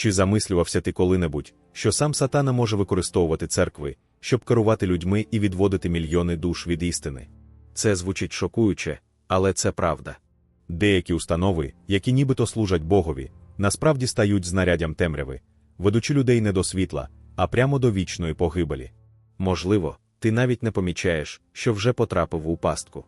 Чи замислювався ти коли-небудь, що сам сатана може використовувати церкви, щоб керувати людьми і відводити мільйони душ від істини? Це звучить шокуюче, але це правда. Деякі установи, які нібито служать Богові, насправді стають знаряддям темряви, ведучи людей не до світла, а прямо до вічної погибелі. Можливо, ти навіть не помічаєш, що вже потрапив у пастку.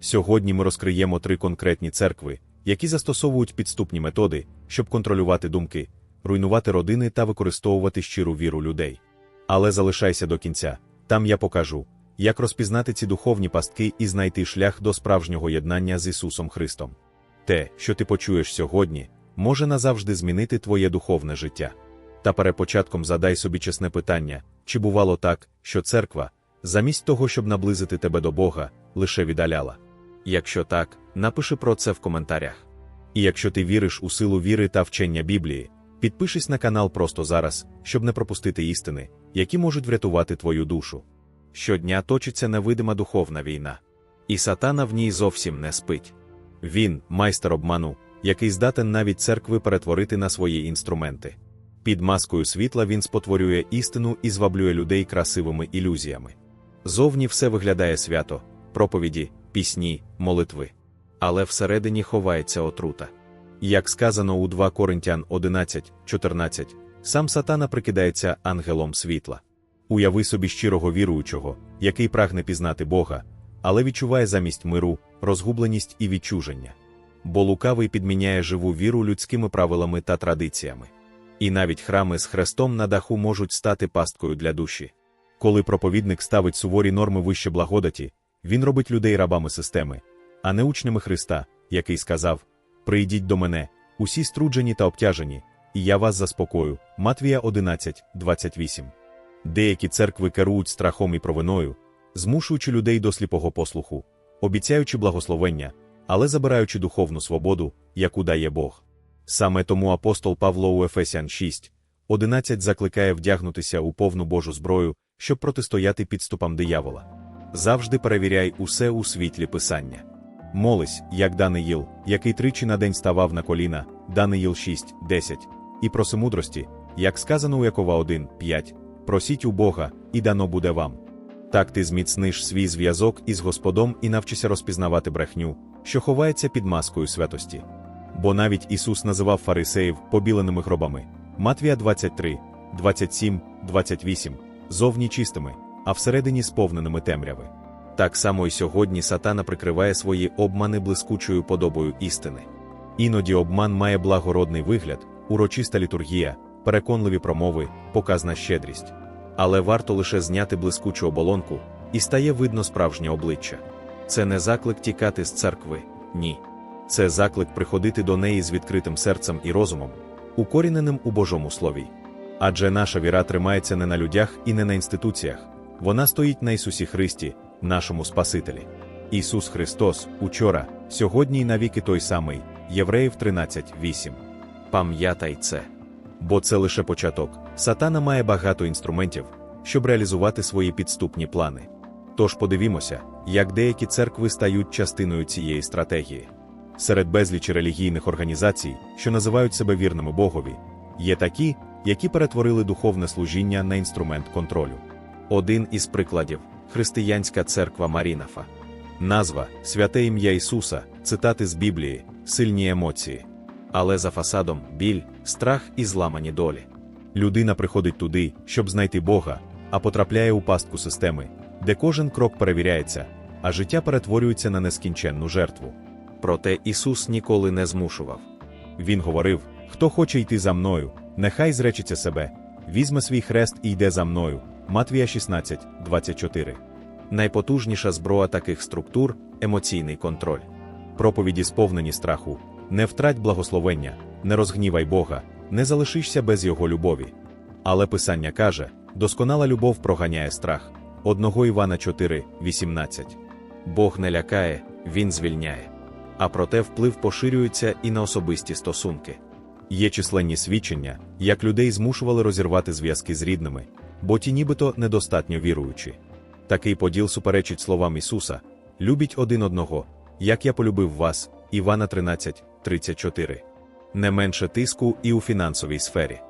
Сьогодні ми розкриємо три конкретні церкви, які застосовують підступні методи, щоб контролювати думки, руйнувати родини та використовувати щиру віру людей. Але залишайся до кінця, там я покажу, як розпізнати ці духовні пастки і знайти шлях до справжнього єднання з Ісусом Христом. Те, що ти почуєш сьогодні, може назавжди змінити твоє духовне життя. Та перепочатком задай собі чесне питання, чи бувало так, що церква, замість того, щоб наблизити тебе до Бога, лише віддаляла. Якщо так, напиши про це в коментарях. І якщо ти віриш у силу віри та вчення Біблії, підпишись на канал просто зараз, щоб не пропустити істини, які можуть врятувати твою душу. Щодня точиться невидима духовна війна, і сатана в ній зовсім не спить. Він, майстер обману, який здатен навіть церкви перетворити на свої інструменти. Під маскою світла він спотворює істину і зваблює людей красивими ілюзіями. Зовні все виглядає свято, проповіді, пісні, молитви. Але всередині ховається отрута. Як сказано у 2 Коринтян 11, 14, сам сатана прикидається ангелом світла. Уяви собі щирого віруючого, який прагне пізнати Бога, але відчуває замість миру, розгубленість і відчуження. Бо лукавий підміняє живу віру людськими правилами та традиціями. І навіть храми з хрестом на даху можуть стати пасткою для душі. Коли проповідник ставить суворі норми вище благодаті, він робить людей рабами системи, а не учнями Христа, який сказав: Прийдіть до мене, усі струджені та обтяжені, і я вас заспокою. Матвія 11, 28. Деякі церкви керують страхом і провиною, змушуючи людей до сліпого послуху, обіцяючи благословення, але забираючи духовну свободу, яку дає Бог. Саме тому апостол Павло у Ефесян 6, 11 закликає вдягнутися у повну Божу зброю, щоб протистояти підступам диявола. Завжди перевіряй усе у світлі писання. Молись, як Даниїл, який тричі на день ставав на коліна, Даниїл 6, 10, і проси мудрості, як сказано у Якова 1, 5, просіть у Бога, і дано буде вам. Так ти зміцниш свій зв'язок із Господом і навчишся розпізнавати брехню, що ховається під маскою святості. Бо навіть Ісус називав фарисеїв побіленими гробами. Матвія 23, 27, 28, зовні чистими, а всередині сповненими темряви. Так само і сьогодні сатана прикриває свої обмани блискучою подобою істини. Іноді обман має благородний вигляд, урочиста літургія, переконливі промови, показна щедрість. Але варто лише зняти блискучу оболонку, і стає видно справжнє обличчя. Це не заклик тікати з церкви, ні. Це заклик приходити до неї з відкритим серцем і розумом, укоріненим у Божому Слові. Адже наша віра тримається не на людях і не на інституціях, вона стоїть на Ісусі Христі, нашому Спасителі. Ісус Христос, учора, сьогодні і навіки той самий, Євреїв 13.8. Пам'ятай це. Бо це лише початок. Сатана має багато інструментів, щоб реалізувати свої підступні плани. Тож подивімося, як деякі церкви стають частиною цієї стратегії. Серед безлічі релігійних організацій, що називають себе вірними Богові, є такі, які перетворили духовне служіння на інструмент контролю. Один із прикладів Християнська церква Марінафа. Назва Святе ім'я Ісуса, цитати з Біблії, сильні емоції. Але за фасадом біль, страх і зламані долі. Людина приходить туди, щоб знайти Бога, а потрапляє у пастку системи, де кожен крок перевіряється, а життя перетворюється на нескінченну жертву. Проте Ісус ніколи не змушував. Він говорив: хто хоче йти за мною, нехай зречеться себе, візьме свій хрест і йде за мною. Матвія 16, 24. Найпотужніша зброя таких структур емоційний контроль. Проповіді сповнені страху, не втрать благословення, не розгнівай Бога, не залишишся без Його любові. Але Писання каже: досконала любов проганяє страх. 1 Івана 4, 18. Бог не лякає, Він звільняє. А проте вплив поширюється і на особисті стосунки. Є численні свідчення, як людей змушували розірвати зв'язки з рідними, бо ті нібито недостатньо віруючі. Такий поділ суперечить словам Ісуса: любіть один одного, як я полюбив вас, Івана 13, 34. Не менше тиску і у фінансовій сфері.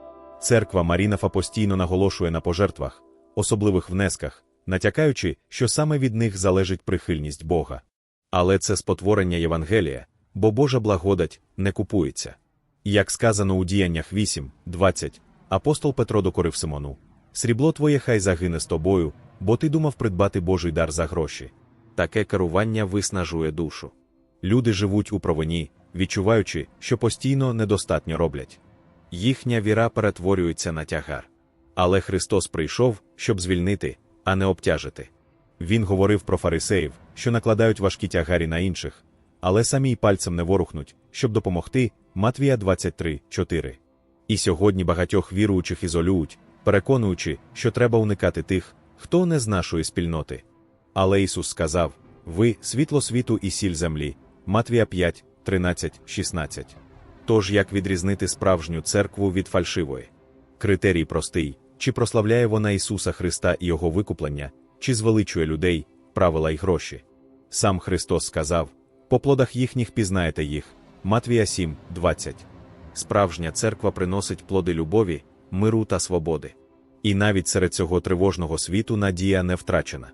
Церква Марінафа постійно наголошує на пожертвах, особливих внесках, натякаючи, що саме від них залежить прихильність Бога. Але це спотворення Євангелія, бо Божа благодать не купується. Як сказано у діяннях 8, 20, апостол Петро докорив Симону: Срібло твоє хай загине з тобою, бо ти думав придбати Божий дар за гроші. Таке керування виснажує душу. Люди живуть у провині, відчуваючи, що постійно недостатньо роблять. Їхня віра перетворюється на тягар. Але Христос прийшов, щоб звільнити, а не обтяжити. Він говорив про фарисеїв, що накладають важкі тягарі на інших, але самі й пальцем не ворухнуть, щоб допомогти Матвія 23, 4. І сьогодні багатьох віруючих ізолюють, переконуючи, що треба уникати тих, хто не з нашої спільноти. Але Ісус сказав: Ви світло світу і сіль землі. Матвія 5, 13, 16. Тож як відрізнити справжню церкву від фальшивої? Критерій простий: чи прославляє вона Ісуса Христа і Його викуплення, чи звеличує людей, правила й гроші. Сам Христос сказав: по плодах їхніх пізнаєте їх. Матвія 7, 20. Справжня церква приносить плоди любові, миру та свободи. І навіть серед цього тривожного світу надія не втрачена.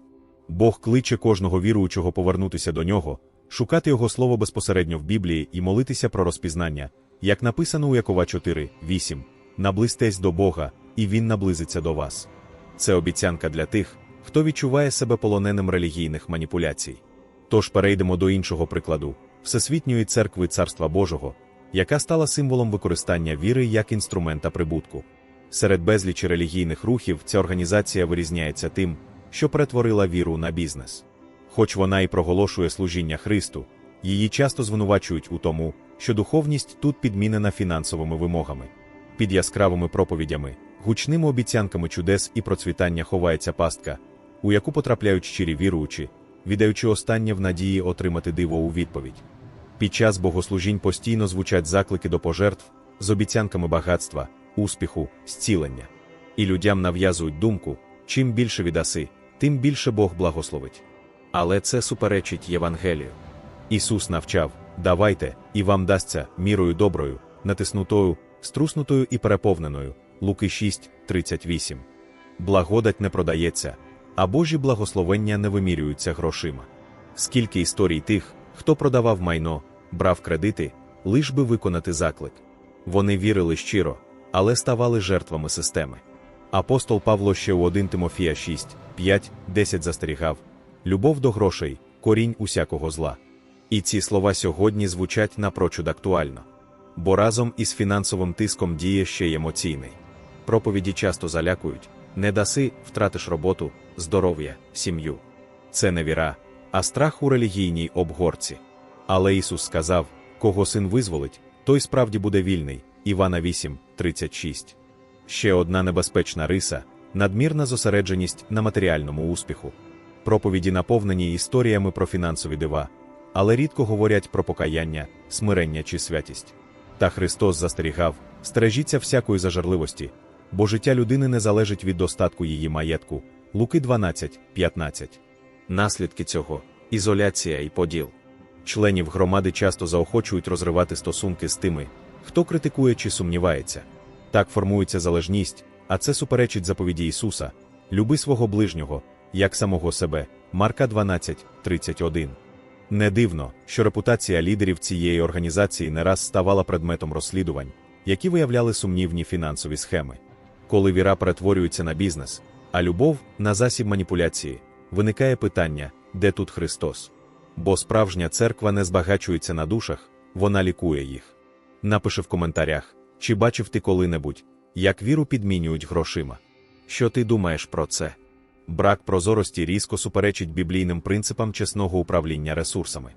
Бог кличе кожного віруючого повернутися до нього, шукати його слово безпосередньо в Біблії і молитися про розпізнання, як написано у Якова 4, 8. Наблизьтесь до Бога, і Він наблизиться до вас. Це обіцянка для тих, хто відчуває себе полоненим релігійних маніпуляцій. Тож перейдемо до іншого прикладу Всесвітньої церкви Царства Божого, яка стала символом використання віри як інструмента прибутку. Серед безлічі релігійних рухів ця організація вирізняється тим, що перетворила віру на бізнес. Хоч вона і проголошує служіння Христу, її часто звинувачують у тому, що духовність тут підмінена фінансовими вимогами. Під яскравими проповідями, гучними обіцянками чудес і процвітання ховається пастка, у яку потрапляють щирі віруючі, віддаючи останнє в надії отримати диво у відповідь. Під час богослужінь постійно звучать заклики до пожертв з обіцянками багатства, успіху, зцілення. І людям нав'язують думку: чим більше віддаси, тим більше Бог благословить. Але це суперечить Євангелію. Ісус навчав: давайте, і вам дасться мірою доброю, натиснутою, струснутою і переповненою. Луки 6, 38. Благодать не продається, а Божі благословення не вимірюються грошима. Скільки історій тих, хто продавав майно, брав кредити, лиш би виконати заклик. Вони вірили щиро, але ставали жертвами системи. Апостол Павло ще у 1 Тимофія 6, 5, 10 застерігав любов до грошей, корінь усякого зла. І ці слова сьогодні звучать напрочуд актуально. Бо разом із фінансовим тиском діє ще й емоційний. Проповіді часто залякують не даси, втратиш роботу, здоров'я, сім'ю. Це не віра, а страх у релігійній обгорці. Але Ісус сказав: кого син визволить, той справді буде вільний. Івана 8, 36. Ще одна небезпечна риса надмірна зосередженість на матеріальному успіху. Проповіді наповнені історіями про фінансові дива, але рідко говорять про покаяння, смирення чи святість. Та Христос застерігав: стережіться всякої зажарливості, бо життя людини не залежить від достатку її маєтку. Луки 12, 15. Наслідки цього ізоляція і поділ. Членів громади часто заохочують розривати стосунки з тими, хто критикує чи сумнівається. Так формується залежність, а це суперечить заповіді Ісуса: люби свого ближнього, як самого себе. Марка 12, 31. Не дивно, що репутація лідерів цієї організації не раз ставала предметом розслідувань, які виявляли сумнівні фінансові схеми. Коли віра перетворюється на бізнес, а любов на засіб маніпуляції, виникає питання, де тут Христос? Бо справжня церква не збагачується на душах, вона лікує їх. Напиши в коментарях, чи бачив ти коли-небудь, як віру підмінюють грошима. Що ти думаєш про це? Брак прозорості різко суперечить біблійним принципам чесного управління ресурсами.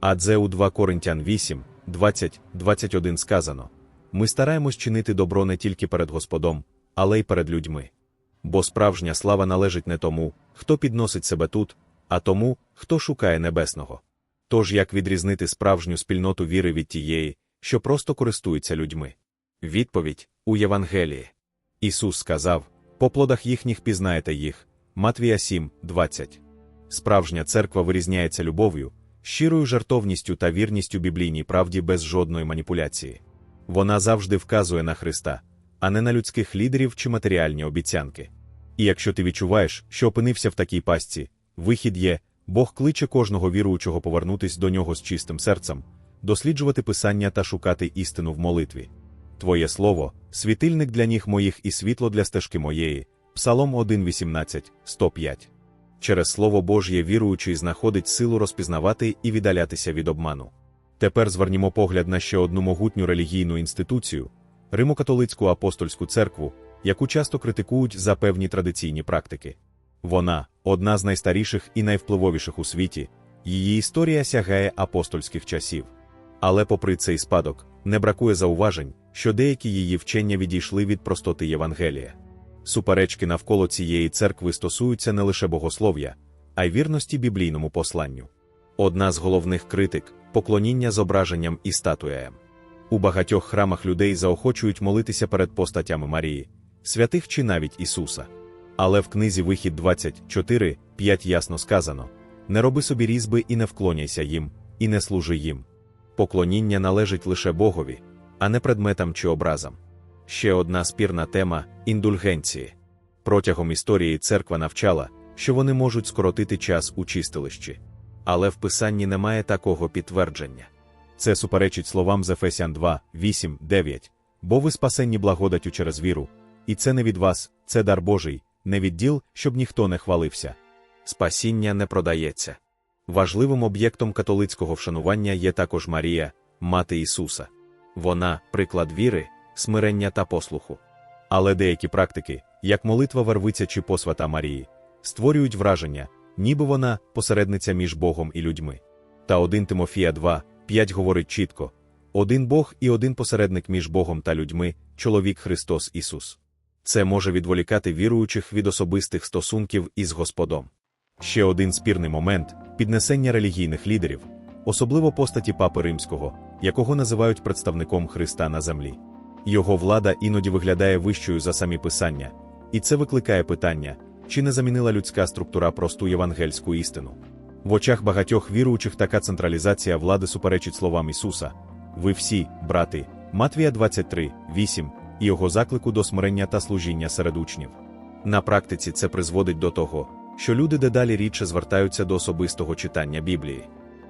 Адже у 2 Коринтян 8, 20, 21 сказано: ми стараємось чинити добро не тільки перед Господом, але й перед людьми. Бо справжня слава належить не тому, хто підносить себе тут, а тому, хто шукає небесного. Тож як відрізнити справжню спільноту віри від тієї, що просто користується людьми? Відповідь у Євангелії. Ісус сказав: по плодах їхніх пізнаєте їх. Матвія 7, 20. Справжня церква вирізняється любов'ю, щирою жартовністю та вірністю біблійній правді без жодної маніпуляції. Вона завжди вказує на Христа, а не на людських лідерів чи матеріальні обіцянки. І якщо ти відчуваєш, що опинився в такій пастці, вихід є, Бог кличе кожного віруючого повернутись до нього з чистим серцем, досліджувати писання та шукати істину в молитві. Твоє слово, світильник для ніг моїх і світло для стежки моєї. Псалом 1.18, 105. Через Слово Божє віруючий знаходить силу розпізнавати і віддалятися від обману. Тепер звернімо погляд на ще одну могутню релігійну інституцію Римо-католицьку апостольську церкву, яку часто критикують за певні традиційні практики. Вона одна з найстаріших і найвпливовіших у світі, її історія сягає апостольських часів. Але, попри цей спадок, не бракує зауважень, що деякі її вчення відійшли від простоти Євангелія. Суперечки навколо цієї церкви стосуються не лише богослов'я, а й вірності біблійному посланню. Одна з головних критик поклоніння зображенням і статуям. У багатьох храмах людей заохочують молитися перед постатями Марії, святих чи навіть Ісуса. Але в книзі Вихід 24, 5 ясно сказано: не роби собі різьби і не вклоняйся їм, і не служи їм. Поклоніння належить лише Богові, а не предметам чи образам. Ще одна спірна тема індульгенції. Протягом історії церква навчала, що вони можуть скоротити час у чистилищі. Але в писанні немає такого підтвердження. Це суперечить словам з Ефесян 2, 8, 9. Бо ви спасенні благодаттю через віру, і це не від вас, це дар Божий, не від діл, щоб ніхто не хвалився. Спасіння не продається. Важливим об'єктом католицького вшанування є також Марія, мати Ісуса. Вона приклад віри, смирення та послуху. Але деякі практики, як молитва Варвиця чи посвята Марії, створюють враження, ніби вона посередниця між Богом і людьми. Та 1 Тимофія 2, 5 говорить чітко: один Бог і один посередник між Богом та людьми, чоловік Христос Ісус. Це може відволікати віруючих від особистих стосунків із Господом. Ще один спірний момент піднесення релігійних лідерів, особливо постаті Папи Римського, якого називають представником Христа на землі. Його влада іноді виглядає вищою за самі писання, і це викликає питання, чи не замінила людська структура просту євангельську істину. В очах багатьох віруючих така централізація влади суперечить словам Ісуса: Ви всі, брати, Матвія 23, 8, і його заклику до смирення та служіння серед учнів. На практиці це призводить до того, що люди дедалі рідше звертаються до особистого читання Біблії.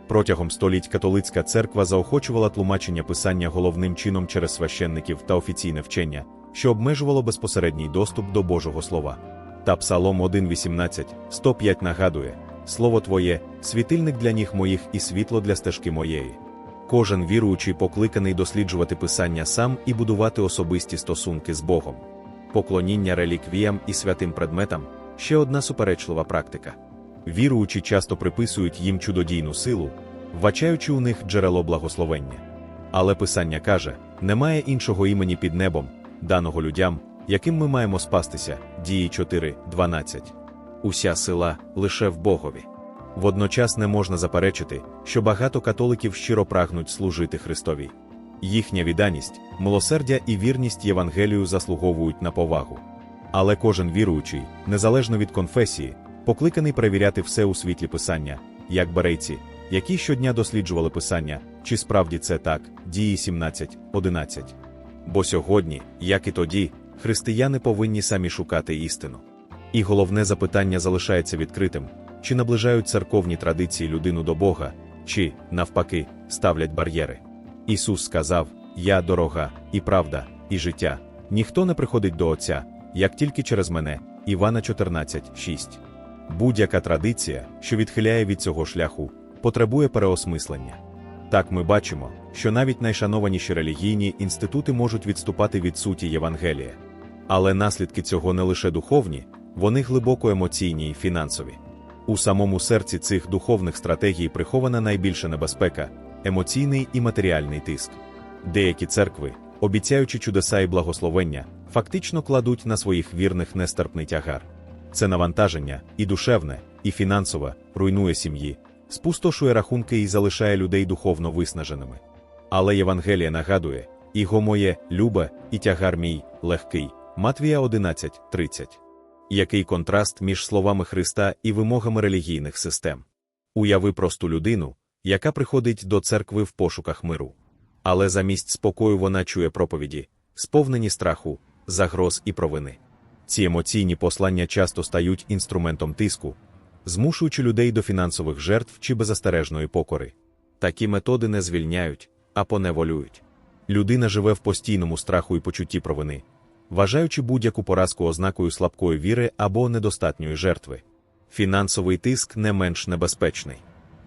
Протягом століть католицька церква заохочувала тлумачення писання головним чином через священників та офіційне вчення, що обмежувало безпосередній доступ до Божого Слова. Та Псалом 1.18, 105 нагадує: Слово Твоє, світильник для ніг моїх і світло для стежки моєї. Кожен віруючий покликаний досліджувати писання сам і будувати особисті стосунки з Богом. Поклоніння реліквіям і святим предметам ще одна суперечлива практика. Віруючі часто приписують їм чудодійну силу, вбачаючи у них джерело благословення. Але Писання каже: немає іншого імені під небом, даного людям, яким ми маємо спастися, дії 4.12. Уся сила лише в Богові. Водночас не можна заперечити, що багато католиків щиро прагнуть служити Христові. Їхня відданість, милосердя і вірність Євангелію заслуговують на повагу. Але кожен віруючий, незалежно від конфесії, покликаний перевіряти все у світлі писання, як барейці, які щодня досліджували писання, чи справді це так, дії 17.11. Бо сьогодні, як і тоді, християни повинні самі шукати істину. І головне запитання залишається відкритим: чи наближають церковні традиції людину до Бога, чи, навпаки, ставлять бар'єри. Ісус сказав: Я дорога, і правда, і життя. Ніхто не приходить до Отця, як тільки через мене. Івана 14,6. Будь-яка традиція, що відхиляє від цього шляху, потребує переосмислення. Так ми бачимо, що навіть найшанованіші релігійні інститути можуть відступати від суті Євангелія. Але наслідки цього не лише духовні, вони глибоко емоційні і фінансові. У самому серці цих духовних стратегій прихована найбільша небезпека емоційний і матеріальний тиск. Деякі церкви, обіцяючи чудеса і благословення, фактично кладуть на своїх вірних нестерпний тягар. Це навантаження і душевне, і фінансове, руйнує сім'ї, спустошує рахунки і залишає людей духовно виснаженими. Але Євангелія нагадує: іго моє, любе, і тягар мій легкий. Матвія 11.30. Який контраст між словами Христа і вимогами релігійних систем? Уяви просту людину, яка приходить до церкви в пошуках миру. Але замість спокою вона чує проповіді, сповнені страху, загроз і провини. Ці емоційні послання часто стають інструментом тиску, змушуючи людей до фінансових жертв чи беззастережної покори. Такі методи не звільняють, а поневолюють. Людина живе в постійному страху і почутті провини, вважаючи будь-яку поразку ознакою слабкої віри або недостатньої жертви. Фінансовий тиск не менш небезпечний.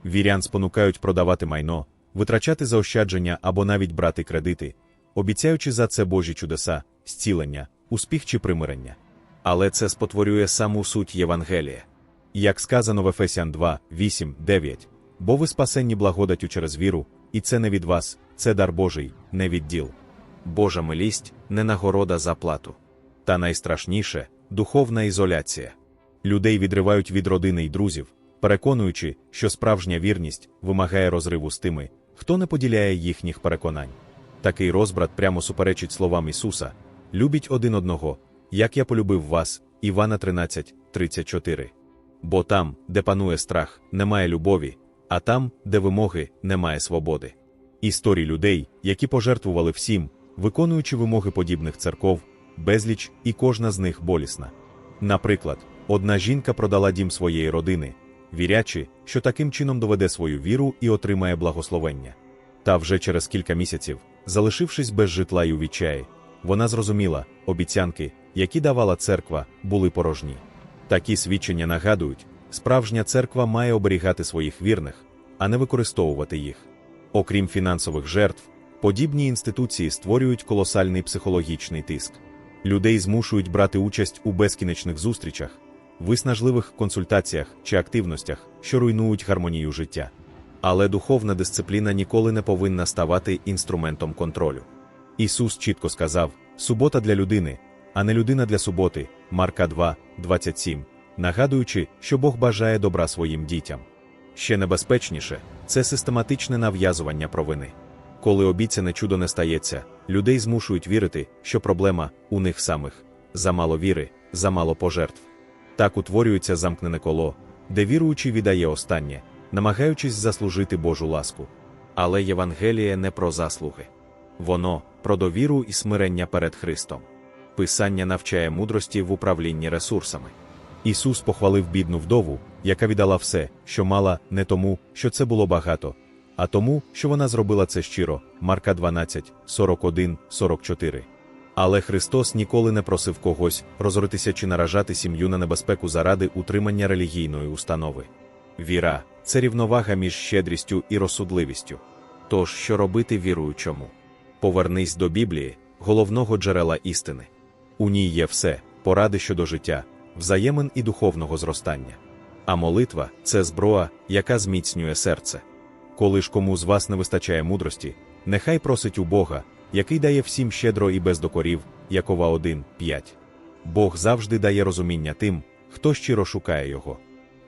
Вірян спонукають продавати майно, витрачати заощадження або навіть брати кредити, обіцяючи за це Божі чудеса, зцілення, успіх чи примирення. Але це спотворює саму суть Євангелія. Як сказано в Ефесян 2, 8, 9, бо ви спасенні благодаттю через віру, і це не від вас, це дар Божий, не від діл. Божа милість не нагорода за плату. Та найстрашніше духовна ізоляція. Людей відривають від родини й друзів, переконуючи, що справжня вірність вимагає розриву з тими, хто не поділяє їхніх переконань. Такий розбрат прямо суперечить словам Ісуса: любіть один одного, як я полюбив вас, Івана 13, 34. Бо там, де панує страх, немає любові, а там, де вимоги, немає свободи. Історії людей, які пожертвували всім, виконуючи вимоги подібних церков, безліч, і кожна з них болісна. Наприклад, одна жінка продала дім своєї родини, вірячи, що таким чином доведе свою віру і отримає благословення. Та вже через кілька місяців, залишившись без житла й у відчаї, вона зрозуміла, обіцянки, які давала церква, були порожні. Такі свідчення нагадують, справжня церква має оберігати своїх вірних, а не використовувати їх. Окрім фінансових жертв, подібні інституції створюють колосальний психологічний тиск. Людей змушують брати участь у безкінечних зустрічах, виснажливих консультаціях чи активностях, що руйнують гармонію життя. Але духовна дисципліна ніколи не повинна ставати інструментом контролю. Ісус чітко сказав: субота для людини, а не людина для суботи, Марка 2, 27, нагадуючи, що Бог бажає добра своїм дітям. Ще небезпечніше це систематичне нав'язування провини. Коли обіцяне чудо не стається, людей змушують вірити, що проблема у них самих замало віри, замало пожертв. Так утворюється замкнене коло, де віруючий віддає останнє, намагаючись заслужити Божу ласку. Але Євангеліє не про заслуги. Воно про довіру і смирення перед Христом. Писання навчає мудрості в управлінні ресурсами. Ісус похвалив бідну вдову, яка віддала все, що мала, не тому, що це було багато, а тому, що вона зробила це щиро. Марка 12, 41, 44. Але Христос ніколи не просив когось розоритися чи наражати сім'ю на небезпеку заради утримання релігійної установи. Віра це рівновага між щедрістю і розсудливістю. Тож, що робити віруючому? Повернись до Біблії, головного джерела істини. У ній є все поради щодо життя, взаємин і духовного зростання. А молитва це зброя, яка зміцнює серце. Коли ж кому з вас не вистачає мудрості, нехай просить у Бога, який дає всім щедро і без докорів, Якова 1, 5. Бог завжди дає розуміння тим, хто щиро шукає його.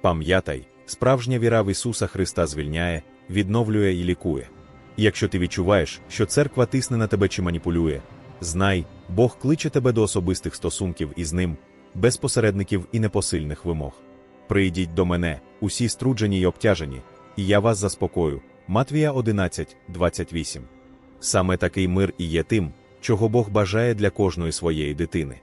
Пам'ятай, справжня віра в Ісуса Христа звільняє, відновлює і лікує. Якщо ти відчуваєш, що церква тисне на тебе чи маніпулює, знай, Бог кличе тебе до особистих стосунків із ним, без посередників і непосильних вимог. Прийдіть до мене, усі струджені й обтяжені, і я вас заспокою. Матвія 11, 28. Саме такий мир і є тим, чого Бог бажає для кожної своєї дитини.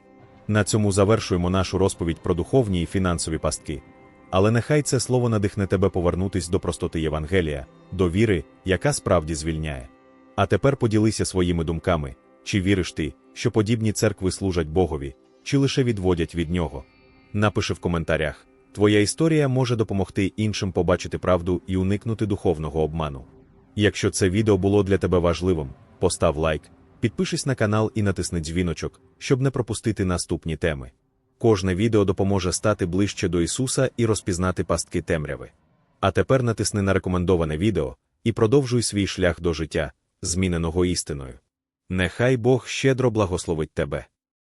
На цьому завершуємо нашу розповідь про духовні і фінансові пастки. Але нехай це слово надихне тебе повернутись до простоти Євангелія, до віри, яка справді звільняє. А тепер поділися своїми думками, чи віриш ти, що подібні церкви служать Богові, чи лише відводять від нього. Напиши в коментарях. Твоя історія може допомогти іншим побачити правду і уникнути духовного обману. Якщо це відео було для тебе важливим, постав лайк, підпишись на канал і натисни дзвіночок, щоб не пропустити наступні теми. Кожне відео допоможе стати ближче до Ісуса і розпізнати пастки темряви. А тепер натисни на рекомендоване відео і продовжуй свій шлях до життя, зміненого істиною. Нехай Бог щедро благословить тебе.